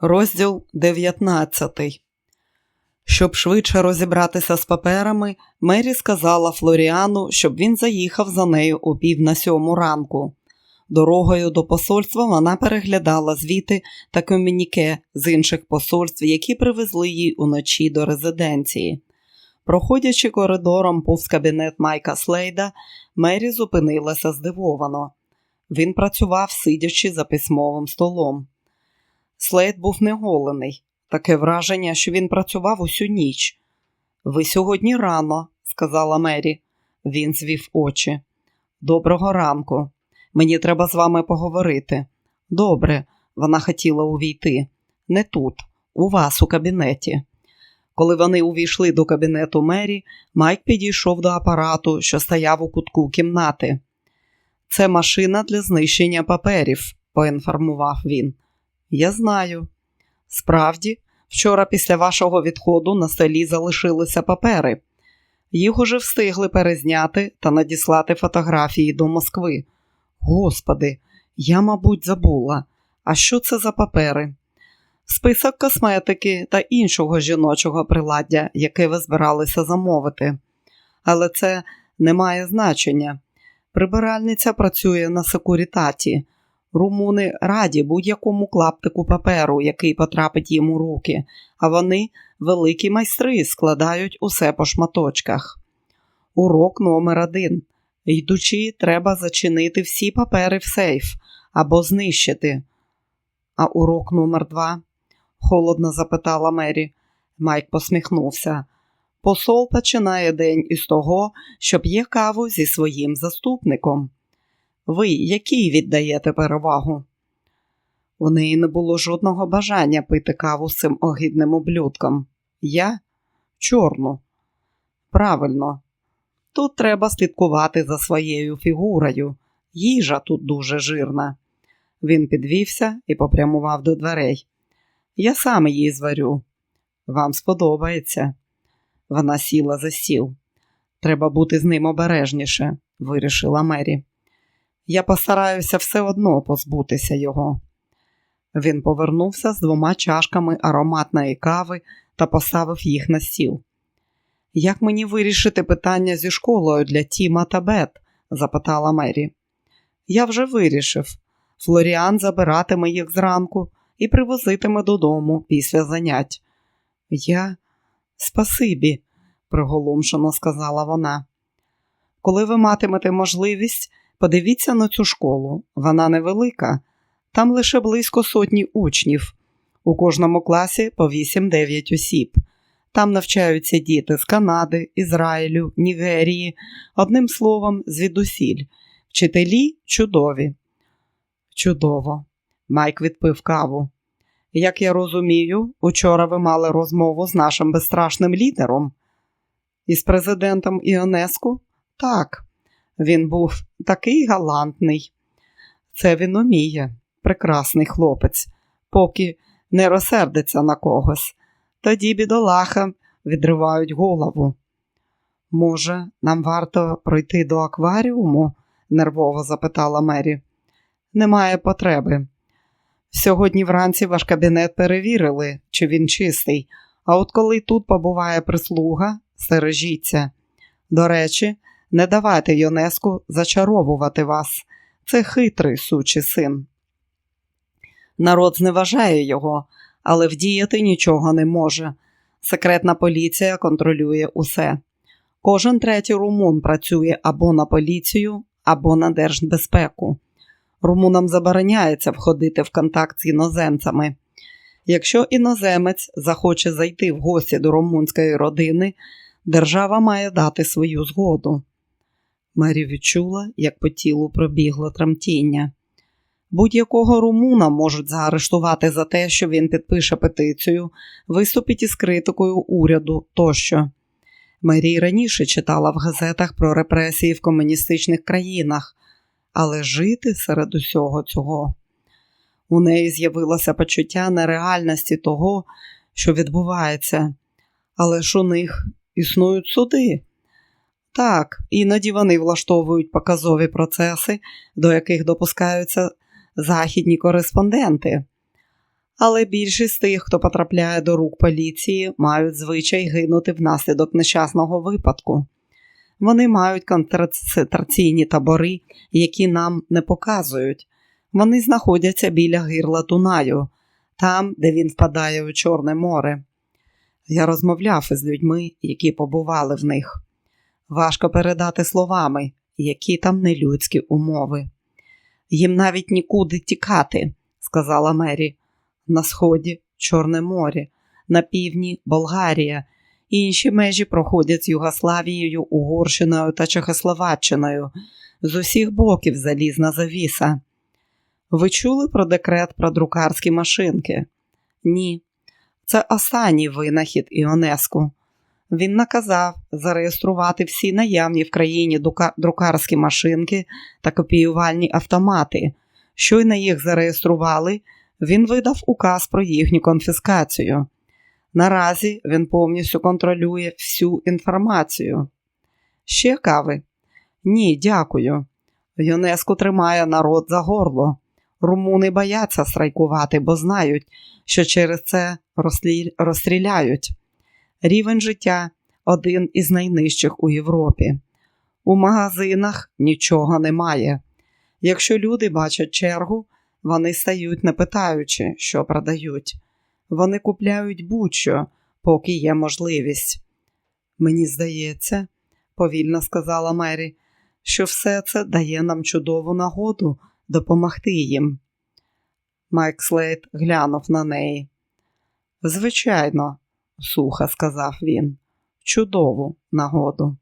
Розділ 19 Щоб швидше розібратися з паперами, Мері сказала Флоріану, щоб він заїхав за нею о пів на сьому ранку. Дорогою до посольства вона переглядала звіти та комюніке з інших посольств, які привезли їй уночі до резиденції. Проходячи коридором повз кабінет Майка Слейда, Мері зупинилася здивовано. Він працював, сидячи за письмовим столом. Слейд був неголений. Таке враження, що він працював усю ніч. Ви сьогодні рано, сказала Мері. Він звів очі. Доброго ранку. Мені треба з вами поговорити. Добре, вона хотіла увійти. Не тут, у вас у кабінеті. Коли вони увійшли до кабінету Мері, Майк підійшов до апарату, що стояв у кутку кімнати. Це машина для знищення паперів, поінформував він. Я знаю. Справді, вчора після вашого відходу на столі залишилися папери. Їх уже встигли перезняти та надіслати фотографії до Москви. Господи, я, мабуть, забула. А що це за папери? Список косметики та іншого жіночого приладдя, яке ви збиралися замовити. Але це не має значення. Прибиральниця працює на секурітаті. Румуни раді будь-якому клаптику паперу, який потрапить їм у руки, а вони, великі майстри, складають усе по шматочках. Урок номер один. Йдучи, треба зачинити всі папери в сейф або знищити. А урок номер два? холодно запитала Мері. Майк посміхнувся. Посол починає день із того, що п'є каву зі своїм заступником. Ви якій віддаєте перевагу? У неї не було жодного бажання пити каву з цим огидним ублюдком. Я чорну. Правильно, тут треба слідкувати за своєю фігурою. Їжа тут дуже жирна. Він підвівся і попрямував до дверей. Я сам її зварю. Вам сподобається. Вона сіла за стіл. Треба бути з ним обережніше, вирішила Мері. Я постараюся все одно позбутися його. Він повернувся з двома чашками ароматної кави та поставив їх на стіл. Як мені вирішити питання зі школою для Тіма та Бет? запитала Мері. Я вже вирішив. Флоріан забиратиме їх зранку і привозитиме додому після занять. Я спасибі, приголомшено сказала вона. Коли ви матимете можливість, подивіться на цю школу. Вона невелика, там лише близько сотні учнів. У кожному класі по 8-9 осіб. Там навчаються діти з Канади, Ізраїлю, Нігерії, одним словом, звідусіль. Вчителі чудові. Чудово. Майк відпив каву. Як я розумію, учора ви мали розмову з нашим безстрашним лідером. Із президентом Іонеску? Так, він був такий галантний. Це він уміє, прекрасний хлопець, поки не розсердиться на когось. Тоді бідолаха відривають голову. Може, нам варто пройти до акваріуму? нервово запитала Мері. Немає потреби. Сьогодні вранці ваш кабінет перевірили, чи він чистий, а от коли тут побуває прислуга, стережіться. До речі, не давайте Йонеску зачаровувати вас. Це хитрий сучий син. Народ зневажає його, але вдіяти нічого не може. Секретна поліція контролює усе. Кожен третій румун працює або на поліцію, або на держбезпеку. Румунам забороняється входити в контакт з іноземцями. Якщо іноземець захоче зайти в гості до румунської родини, держава має дати свою згоду. Мері відчула, як по тілу пробігло тремтіння. Будь-якого румуна можуть заарештувати за те, що він підпише петицію, виступить із критикою уряду тощо. Мері раніше читала в газетах про репресії в комуністичних країнах, але жити серед усього цього. У неї з'явилося почуття нереальності того, що відбувається, але ж у них існують суди. Так, іноді вони влаштовують показові процеси, до яких допускаються західні кореспонденти. Але більшість тих, хто потрапляє до рук поліції, мають звичай гинути внаслідок нещасного випадку. Вони мають концентраційні табори, які нам не показують. Вони знаходяться біля гирла Дунаю, там, де він впадає у Чорне море. Я розмовляв із людьми, які побували в них. Важко передати словами, які там нелюдські умови. Їм навіть нікуди тікати, сказала Мері. На сході Чорне море, на півдні Болгарія. Інші межі проходять з Югославією, Угорщиною та Чехословаччиною. З усіх боків залізна завіса. Ви чули про декрет про друкарські машинки? Ні. Це останній винахід Іонеску. Він наказав зареєструвати всі наявні в країні друкарські машинки та копіювальні автомати. Щойно їх зареєстрували, він видав указ про їхню конфіскацію. Наразі він повністю контролює всю інформацію. Ще кави? Ні, дякую. ЮНЕСКО тримає народ за горло. Румуни бояться страйкувати, бо знають, що через це розстріляють. Рівень життя один із найнижчих у Європі. У магазинах нічого немає. Якщо люди бачать чергу, вони стають не питаючи, що продають. Вони купляють будь-що, поки є можливість. Мені здається, повільно сказала Мері, що все це дає нам чудову нагоду допомогти їм. Майк Слейд глянув на неї. Звичайно, сухо сказав він, чудову нагоду.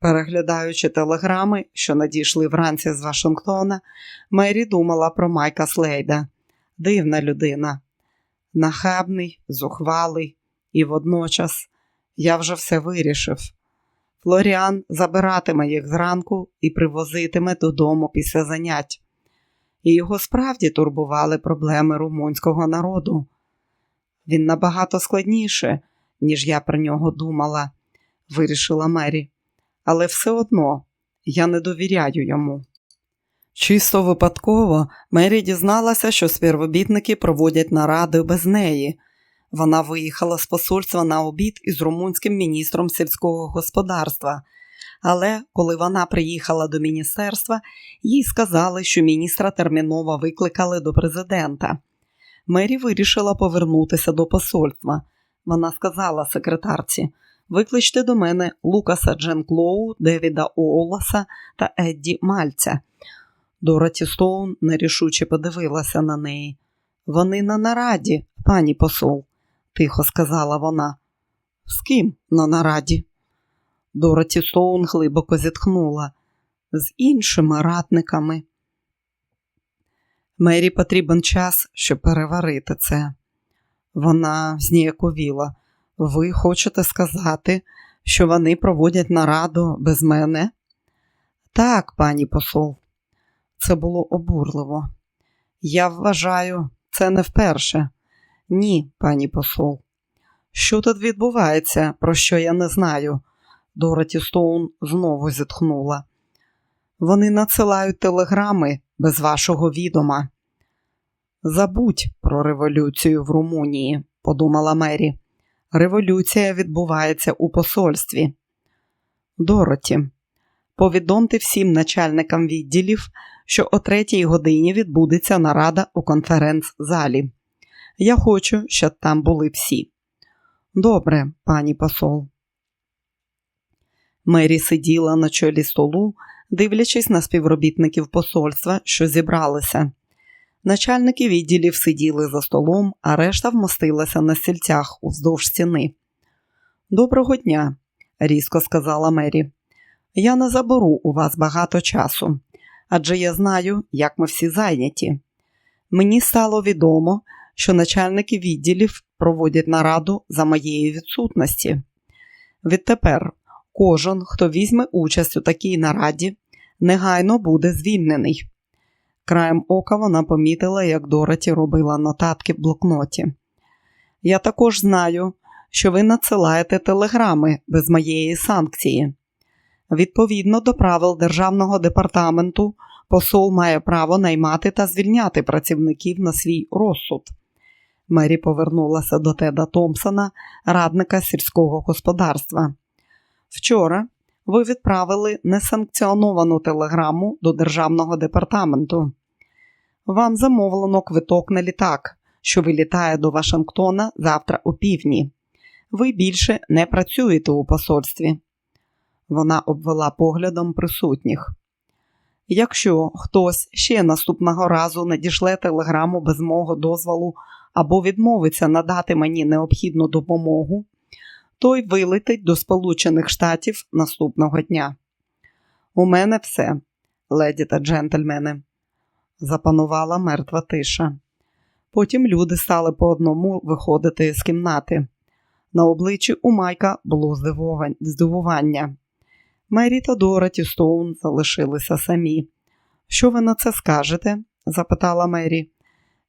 Переглядаючи телеграми, що надійшли вранці з Вашингтона, Мері думала про Майка Слейда. Дивна людина, нахабний, зухвалий, і водночас я вже все вирішив. Флоріан забиратиме їх зранку і привозитиме додому після занять. І його справді турбували проблеми румунського народу. Він набагато складніше, ніж я про нього думала, вирішила Мері. Але все одно я не довіряю йому. Чисто випадково Мері дізналася, що співробітники проводять наради без неї. Вона виїхала з посольства на обід із румунським міністром сільського господарства. Але коли вона приїхала до міністерства, їй сказали, що міністра терміново викликали до президента. Мері вирішила повернутися до посольства. Вона сказала секретарці: викличте до мене Лукаса Дженклоу, Девіда Ооласа та Едді Мальця. Дороті Стоун нерішуче подивилася на неї. Вони на нараді, пані посол, тихо сказала вона. З ким на нараді? Дороті Стоун глибоко зітхнула. З іншими ратниками. Мері потрібен час, щоб переварити це. Вона зніяковіла. Ви хочете сказати, що вони проводять нараду без мене? Так, пані посол, це було обурливо. Я вважаю, це не вперше. Ні, пані посол. Що тут відбувається, про що я не знаю? Дороті Стоун знову зітхнула. Вони надсилають телеграми без вашого відома. Забудь про революцію в Румунії, подумала Мері. Революція відбувається у посольстві. Дороті, повідомте всім начальникам відділів, що о третій годині відбудеться нарада у конференц-залі. Я хочу, щоб там були всі. Добре, пані посол. Мері сиділа на чолі столу, дивлячись на співробітників посольства, що зібралися. Начальники відділів сиділи за столом, а решта вмостилася на стільцях уздовж стіни. Доброго дня, різко сказала Мері. Я не заберу у вас багато часу, адже я знаю, як ми всі зайняті. Мені стало відомо, що начальники відділів проводять нараду за моєї відсутності. Відтепер кожен, хто візьме участь у такій нараді, негайно буде звільнений. Краєм ока вона помітила, як Дороті робила нотатки в блокноті. Я також знаю, що ви надсилаєте телеграми без моєї санкції. Відповідно до правил Державного департаменту, посол має право наймати та звільняти працівників на свій розсуд. Мері повернулася до Теда Томпсона, радника сільського господарства. Вчора ви відправили несанкціоновану телеграму до Державного департаменту. Вам замовлено квиток на літак, що вилітає до Вашингтона завтра о півдні. Ви більше не працюєте у посольстві. Вона обвела поглядом присутніх. Якщо хтось ще наступного разу надішле телеграму без мого дозволу або відмовиться надати мені необхідну допомогу, той вилетить до Сполучених Штатів наступного дня. У мене все, леді та джентльмени. Запанувала мертва тиша. Потім люди стали по одному виходити з кімнати. На обличчі у Майка було здивування. Мері та Дороті Стоун залишилися самі. Що ви на це скажете? запитала Мері.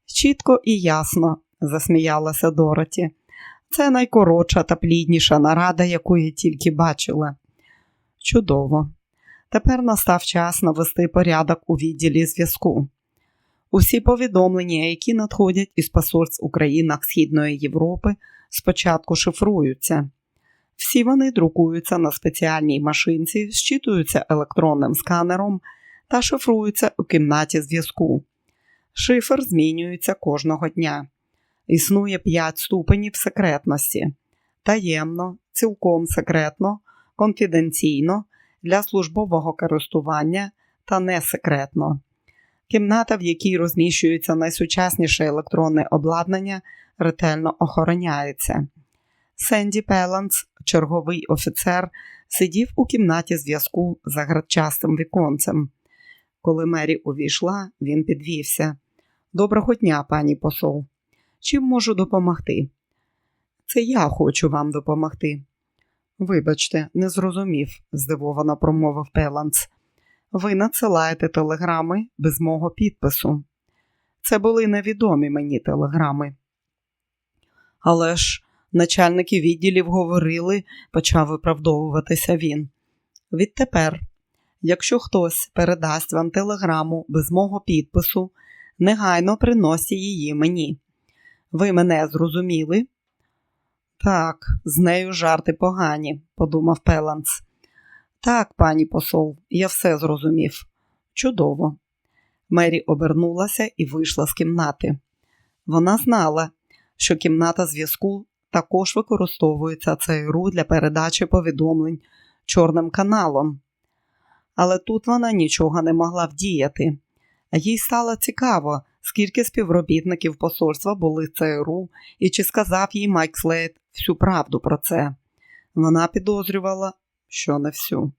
Чітко і ясно, засміялася Дороті. Це найкоротша та плідніша нарада, яку я тільки бачила. Чудово. Тепер настав час навести порядок у відділі зв'язку. Усі повідомлення, які надходять із посольств у країнах Східної Європи, спочатку шифруються. Всі вони друкуються на спеціальній машинці, зчитуються електронним сканером та шифруються у кімнаті зв'язку. Шифр змінюється кожного дня. Існує п'ять ступенів секретності: таємно, цілком секретно, конфіденційно, для службового користування та несекретно. Кімната, в якій розміщується найсучасніше електронне обладнання, ретельно охороняється. Сенді Пеланс, черговий офіцер, сидів у кімнаті зв'язку за градчастим віконцем. Коли Мері увійшла, він підвівся. Доброго дня, пані посол. Чим можу допомогти? Це я хочу вам допомогти. Вибачте, не зрозумів, здивовано промовив Пеланс. Ви надсилаєте телеграми без мого підпису. Це були невідомі мені телеграми. Але ж начальники відділів говорили, почав виправдовуватися він. Відтепер, якщо хтось передасть вам телеграму без мого підпису, негайно приносять її мені. Ви мене зрозуміли? Так, з нею жарти погані, подумав Пеланс. Так, пані посол, я все зрозумів. Чудово. Мері обернулася і вийшла з кімнати. Вона знала, що кімната зв'язку також використовується ЦРУ для передачі повідомлень чорним каналом. Але тут вона нічого не могла вдіяти. Їй стало цікаво, скільки співробітників посольства були ЦРУ і чи сказав їй Майк Слейд всю правду про це. Вона підозрювала, що не всю.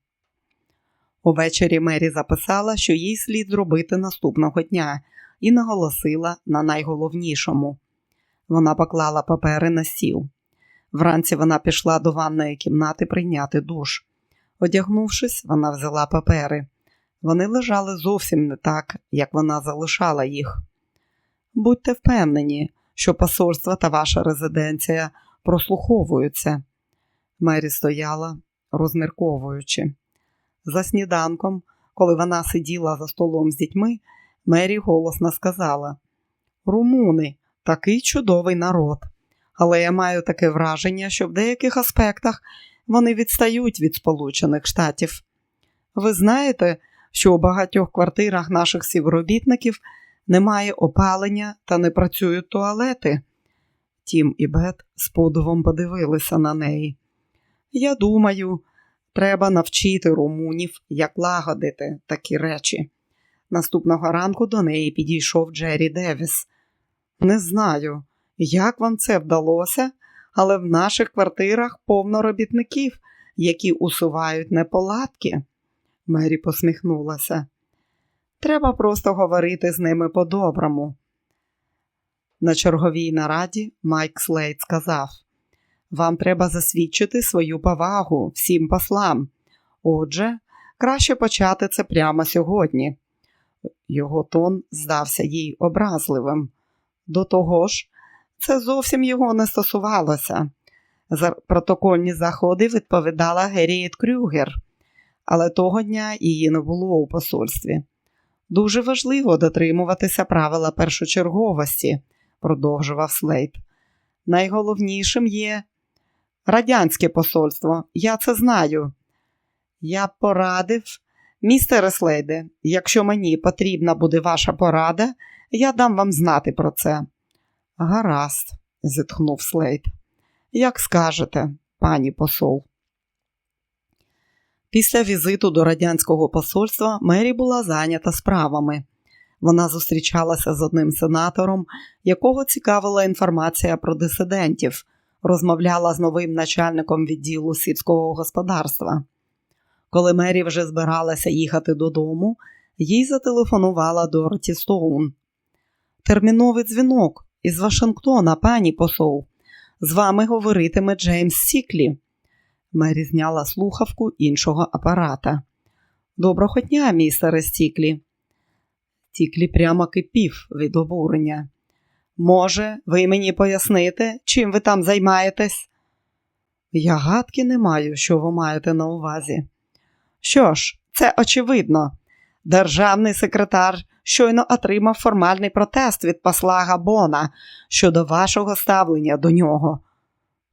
Увечері Мері записала, що їй слід зробити наступного дня, і наголосила на найголовнішому. Вона поклала папери на стіл. Вранці вона пішла до ванної кімнати прийняти душ. Одягнувшись, вона взяла папери. Вони лежали зовсім не так, як вона залишала їх. Будьте впевнені, що посольство та ваша резиденція прослуховуються. Мері стояла, розмірковуючи. За сніданком, коли вона сиділа за столом з дітьми, Мері голосно сказала: Румуни, такий чудовий народ. Але я маю таке враження, що в деяких аспектах вони відстають від Сполучених Штатів. Ви знаєте, що у багатьох квартирах наших співробітників немає опалення та не працюють туалети. Тім і Бет з подивом подивилися на неї. Я думаю, треба навчити румунів, як лагодити такі речі. Наступного ранку до неї підійшов Джері Девіс. Не знаю, як вам це вдалося, але в наших квартирах повно робітників, які усувають неполадки. Мері посміхнулася. Треба просто говорити з ними по-доброму. На черговій нараді Майк Слейд сказав: Вам треба засвідчити свою повагу всім послам. Отже, краще почати це прямо сьогодні. Його тон здався їй образливим. До того ж, це зовсім його не стосувалося. За протокольні заходи відповідала Герієт Крюгер, але того дня її не було у посольстві. Дуже важливо дотримуватися правила першочерговості, продовжував Слейд. Найголовнішим є радянське посольство. Я це знаю. Я порадив, містере Слейде, якщо мені потрібна буде ваша порада, я дам вам знати про це. Гаразд, зітхнув Слейд. Як скажете, пані посол. Після візиту до радянського посольства Мері була зайнята справами. Вона зустрічалася з одним сенатором, якого цікавила інформація про дисидентів, розмовляла з новим начальником відділу сільського господарства. Коли Мері вже збиралася їхати додому, їй зателефонувала Дороті Стоун. Терміновий дзвінок із Вашингтона, пані посол. З вами говоритиме Джеймс Сіклі. Мері зняла слухавку іншого апарата. Доброго дня, містере Стіклі. Стіклі прямо кипів від обурення. Може, ви мені поясните, чим ви там займаєтесь? Я гадки не маю, що ви маєте на увазі. Що ж, це очевидно. Державний секретар щойно отримав формальний протест від посла Габона щодо вашого ставлення до нього.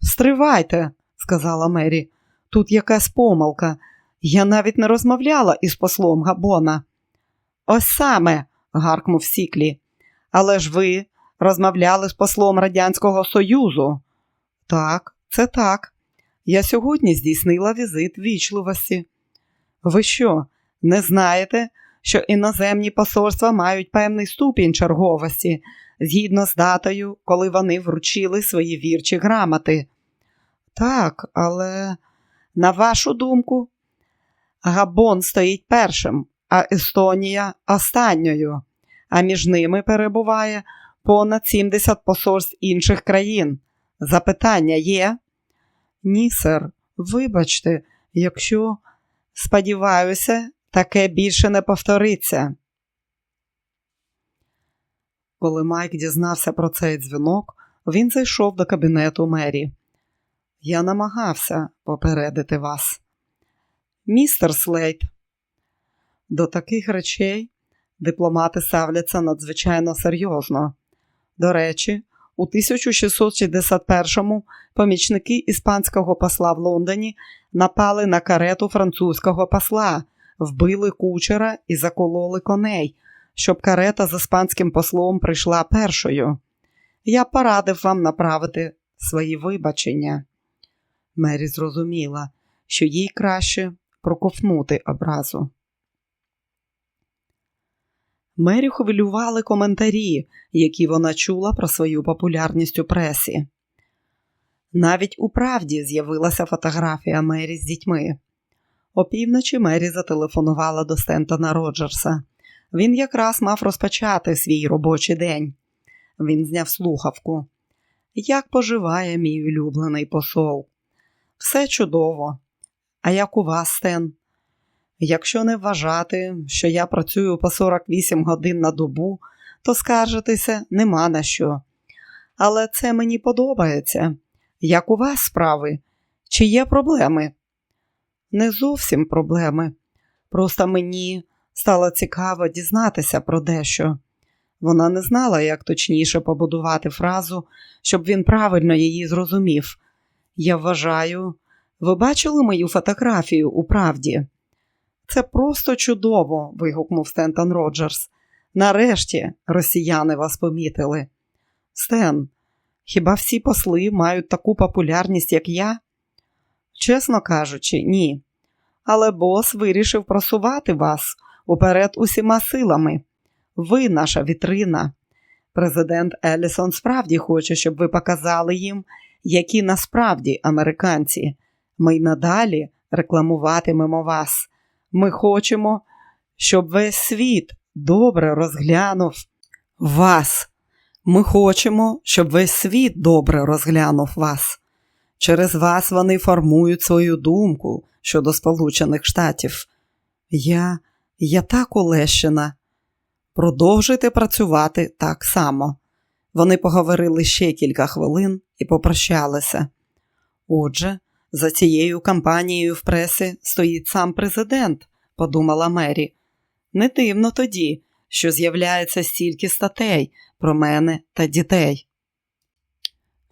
Стривайте, сказала Мері, тут якась помилка. Я навіть не розмовляла із послом Габона. Ось саме, гаркнув Сіклі. Але ж ви розмовляли з послом Радянського Союзу. Так, це так. Я сьогодні здійснила візит вічливості. Ви що, не знаєте, що іноземні посольства мають певний ступінь черговості згідно з датою, коли вони вручили свої вірчі грамоти? Так, але, на вашу думку, Габон стоїть першим, а Естонія останньою, а між ними перебуває понад 70 посольств інших країн. Запитання є? Ні, сер, вибачте, якщо, сподіваюся, таке більше не повториться. Коли Майк дізнався про цей дзвінок, він зайшов до кабінету Мері. Я намагався попередити вас. Містер Слейт, до таких речей дипломати ставляться надзвичайно серйозно. До речі, у 1661-му помічники іспанського посла в Лондоні напали на карету французького посла, вбили кучера і закололи коней, щоб карета з іспанським послом прийшла першою. Я порадив вам направити свої вибачення. Мері зрозуміла, що їй краще проковнути образу. Мері хвилювали коментарі, які вона чула про свою популярність у пресі. Навіть у правді з'явилася фотографія Мері з дітьми. Опівночі Мері зателефонувала до Стентона Роджерса. Він якраз мав розпочати свій робочий день. Він зняв слухавку. Як поживає мій улюблений посол? Все чудово. А як у вас, Стен? Якщо не вважати, що я працюю по 48 годин на добу, то скаржитися нема на що. Але це мені подобається. Як у вас справи? Чи є проблеми? Не зовсім проблеми. Просто мені стало цікаво дізнатися про дещо. Вона не знала, як точніше побудувати фразу, щоб він правильно її зрозумів. Я вважаю, ви бачили мою фотографію у правді? Це просто чудово. вигукнув Стентон Роджерс. Нарешті росіяни вас помітили. Стен, хіба всі посли мають таку популярність, як я? Чесно кажучи, ні. Але бос вирішив просувати вас уперед усіма силами. Ви наша вітрина. Президент Елісон справді хоче, щоб ви показали їм, які насправді американці. Ми й надалі рекламуватимемо вас. Ми хочемо, щоб весь світ добре розглянув вас. Ми хочемо, щоб весь світ добре розглянув вас. Через вас вони формують свою думку щодо Сполучених Штатів. Я, я так улещена. Продовжуйте працювати так само. Вони поговорили ще кілька хвилин і попрощалися. Отже, за цією кампанією в пресі стоїть сам президент, подумала Мері. Не дивно тоді, що з'являється стільки статей про мене та дітей.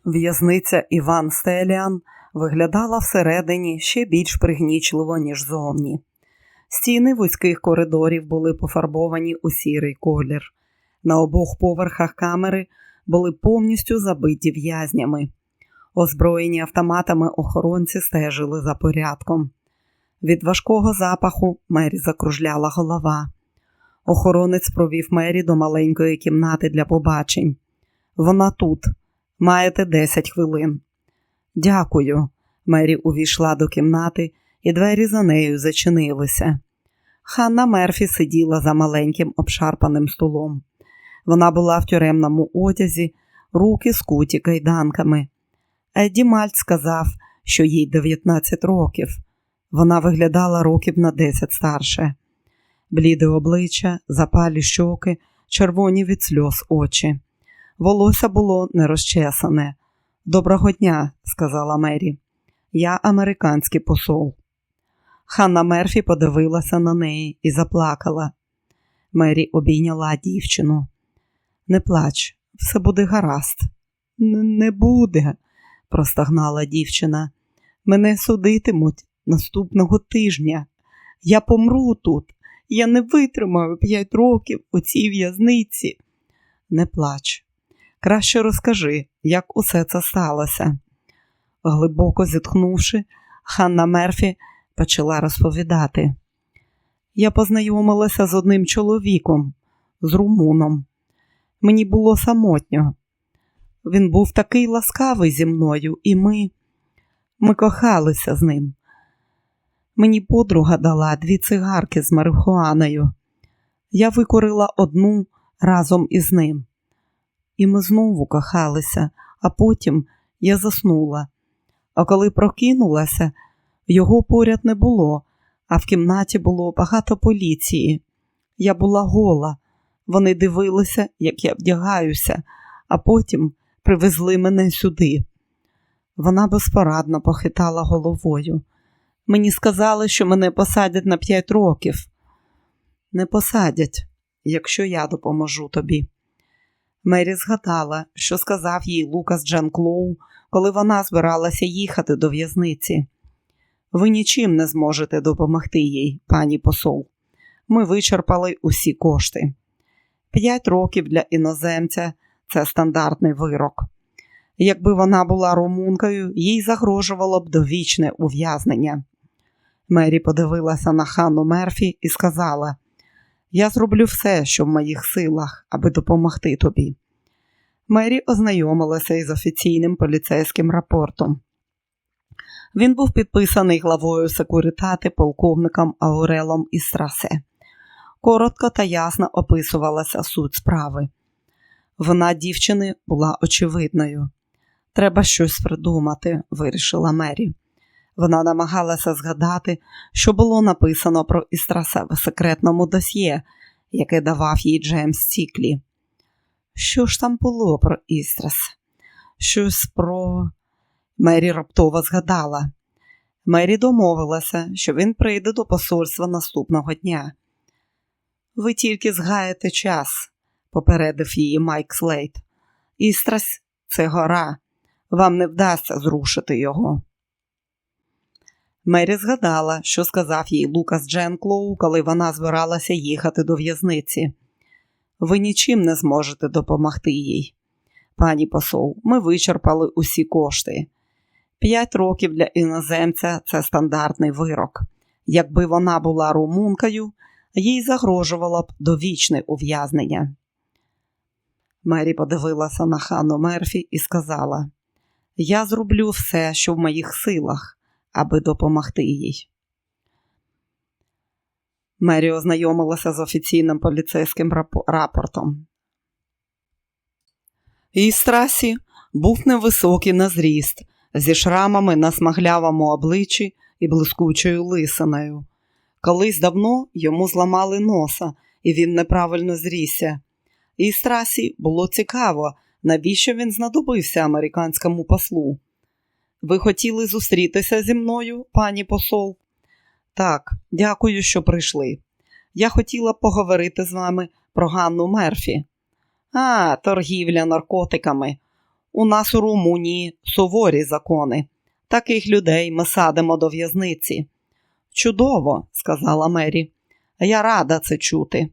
В'язниця Іван Стеліан виглядала всередині ще більш пригнічливо, ніж зовні. Стіни вузьких коридорів були пофарбовані у сірий колір. На обох поверхах камери були повністю забиті в'язнями. Озброєні автоматами охоронці стежили за порядком. Від важкого запаху Мері закружляла голова. Охоронець провів Мері до маленької кімнати для побачень. Вона тут. Маєте 10 хвилин. Дякую. Мері увійшла до кімнати, і двері за нею зачинилися. Ханна Мерфі сиділа за маленьким обшарпаним столом. Вона була в тюремному одязі, руки скуті кайданками. Едді Мальт сказав, що їй 19 років. Вона виглядала років на 10 старше. Бліде обличчя, запалі щоки, червоні від сльоз очі. Волосся було не розчесане. Доброго дня, сказала Мері. Я американський посол. Ханна Мерфі подивилася на неї і заплакала. Мері обійняла дівчину. Не плач, все буде гаразд. Не буде, простагнала дівчина. Мене судитимуть наступного тижня. Я помру тут. Я не витримаю п'ять років у цій в'язниці. Не плач. Краще розкажи, як усе це сталося. Глибоко зітхнувши, Ханна Мерфі почала розповідати. Я познайомилася з одним чоловіком, з румуном. Мені було самотньо. Він був такий ласкавий зі мною, і ми, ми кохалися з ним. Мені подруга дала дві цигарки з марихуаною. Я викорила одну разом із ним. І ми знову кохалися, а потім я заснула. А коли прокинулася, його поряд не було, а в кімнаті було багато поліції. Я була гола. Вони дивилися, як я вдягаюся, а потім привезли мене сюди. Вона безпорадно похитала головою. Мені сказали, що мене посадять на п'ять років. Не посадять, якщо я допоможу тобі. Мері згадала, що сказав їй Лукас Джан Клоу, коли вона збиралася їхати до в'язниці. Ви нічим не зможете допомогти їй, пані посол. Ми вичерпали усі кошти. П'ять років для іноземця це стандартний вирок. Якби вона була румункою, їй загрожувало б довічне ув'язнення. Мері подивилася на Ханну Мерфі і сказала: Я зроблю все, що в моїх силах, аби допомогти тобі. Мері ознайомилася із офіційним поліцейським рапортом. Він був підписаний главою секуритати полковником Аурелом Істрасе. Коротко та ясно описувалася суть справи. Вона дівчини була очевидною. Треба щось придумати, вирішила Мері. Вона намагалася згадати, що було написано про Істраса в секретному досьє, яке давав їй Джеймс Сіклі. Що ж там було про Істрас? Щось про. Мері раптово згадала. Мері домовилася, що він прийде до посольства наступного дня. Ви тільки згаєте час, попередив її Майк Слейт. Істрас це гора. Вам не вдасться зрушити його. Мері згадала, що сказав їй Лукас Дженклоу, коли вона збиралася їхати до в'язниці. Ви нічим не зможете допомогти їй. Пані посол, ми вичерпали усі кошти. П'ять років для іноземця це стандартний вирок. Якби вона була румункою, їй загрожувало б довічне ув'язнення. Мері подивилася на хану Мерфі і сказала: Я зроблю все, що в моїх силах, аби допомогти їй. Мері ознайомилася з офіційним поліцейським рапортом. Істрасі був невисокий на зріст, зі шрамами на смаглявому обличчі і блискучою лисиною. Колись давно йому зламали носа, і він неправильно зрісся. Істрасі було цікаво, навіщо він знадобився американському послу. Ви хотіли зустрітися зі мною, пані посол? Так, дякую, що прийшли. Я хотіла поговорити з вами про Ганну Мерфі. А, торгівля наркотиками. У нас у Румунії суворі закони. Таких людей ми садимо до в'язниці. Чудово, сказала Мері. Я рада це чути.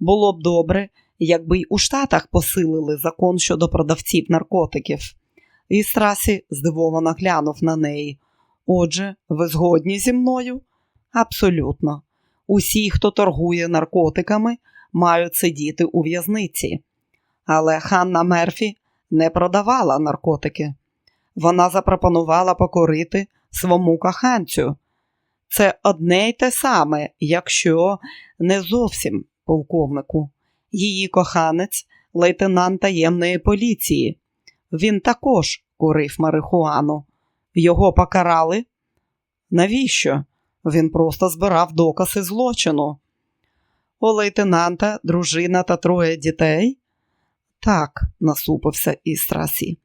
Було б добре, якби й у Штатах посилили закон щодо продавців наркотиків. І Страсі здивовано глянув на неї. Отже, ви згодні зі мною? Абсолютно. Усі, хто торгує наркотиками, мають сидіти у в'язниці. Але Ханна Мерфі не продавала наркотики. Вона запропонувала покорити своєму коханцю. Це одне й те саме, якщо не зовсім полковнику. Її коханець лейтенант таємної поліції. Він також курив марихуану. Його покарали? Навіщо? Він просто збирав докази злочину. У лейтенанта, дружина та троє дітей? Так, насупився Істрасі.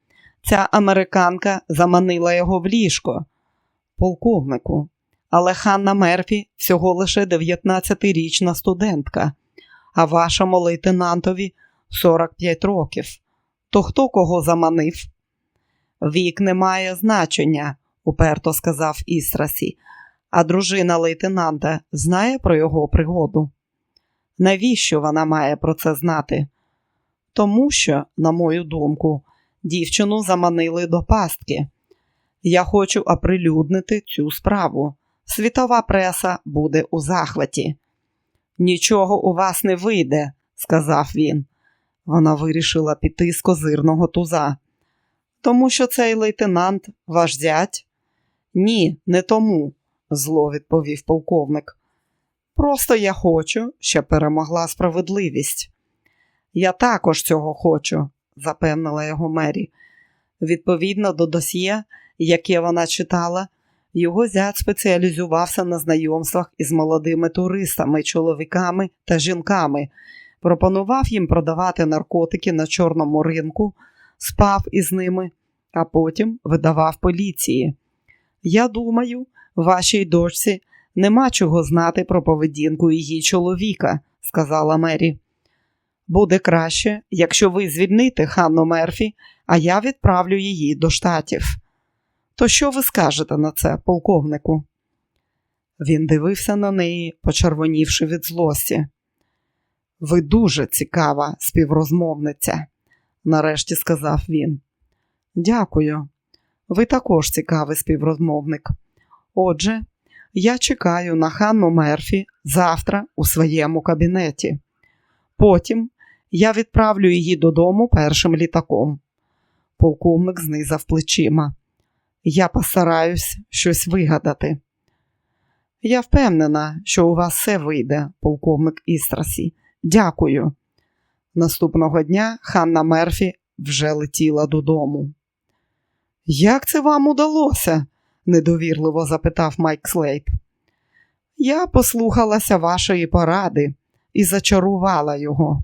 Ця американка заманила його в ліжко. Полковнику, але Ханна Мерфі всього лише 19-річна студентка, а вашому лейтенантові 45 років. То хто кого заманив? Вік не має значення, уперто сказав Істрасі, а дружина лейтенанта знає про його пригоду. Навіщо вона має про це знати? Тому що, на мою думку, дівчину заманили до пастки. Я хочу оприлюднити цю справу. Світова преса буде у захваті. Нічого у вас не вийде, сказав він. Вона вирішила піти з козирного туза. Тому що цей лейтенант ваш зять? Ні, не тому, зло відповів полковник. Просто я хочу, щоб перемогла справедливість. Я також цього хочу, запевнила його Мері. Відповідно до досьє, яке вона читала, його зять спеціалізувався на знайомствах із молодими туристами, чоловіками та жінками, пропонував їм продавати наркотики на чорному ринку, спав із ними, а потім видавав поліції. Я думаю, вашій дочці нема чого знати про поведінку її чоловіка, сказала Мері. Буде краще, якщо ви звільните Ханну Мерфі, а я відправлю її до штатів. То що ви скажете на це, полковнику? Він дивився на неї, почервонівши від злості. Ви дуже цікава співрозмовниця, нарешті сказав він. Дякую. Ви також цікавий співрозмовник. Отже, я чекаю на Ханну Мерфі завтра у своєму кабінеті. Потім я відправлю її додому першим літаком. Полковник знизав плечима. Я постараюсь щось вигадати. Я впевнена, що у вас все вийде, полковник Істрасі. Дякую. Наступного дня Ханна Мерфі вже летіла додому. Як це вам удалося? недовірливо запитав Майк Слейп. Я послухалася вашої поради і зачарувала його.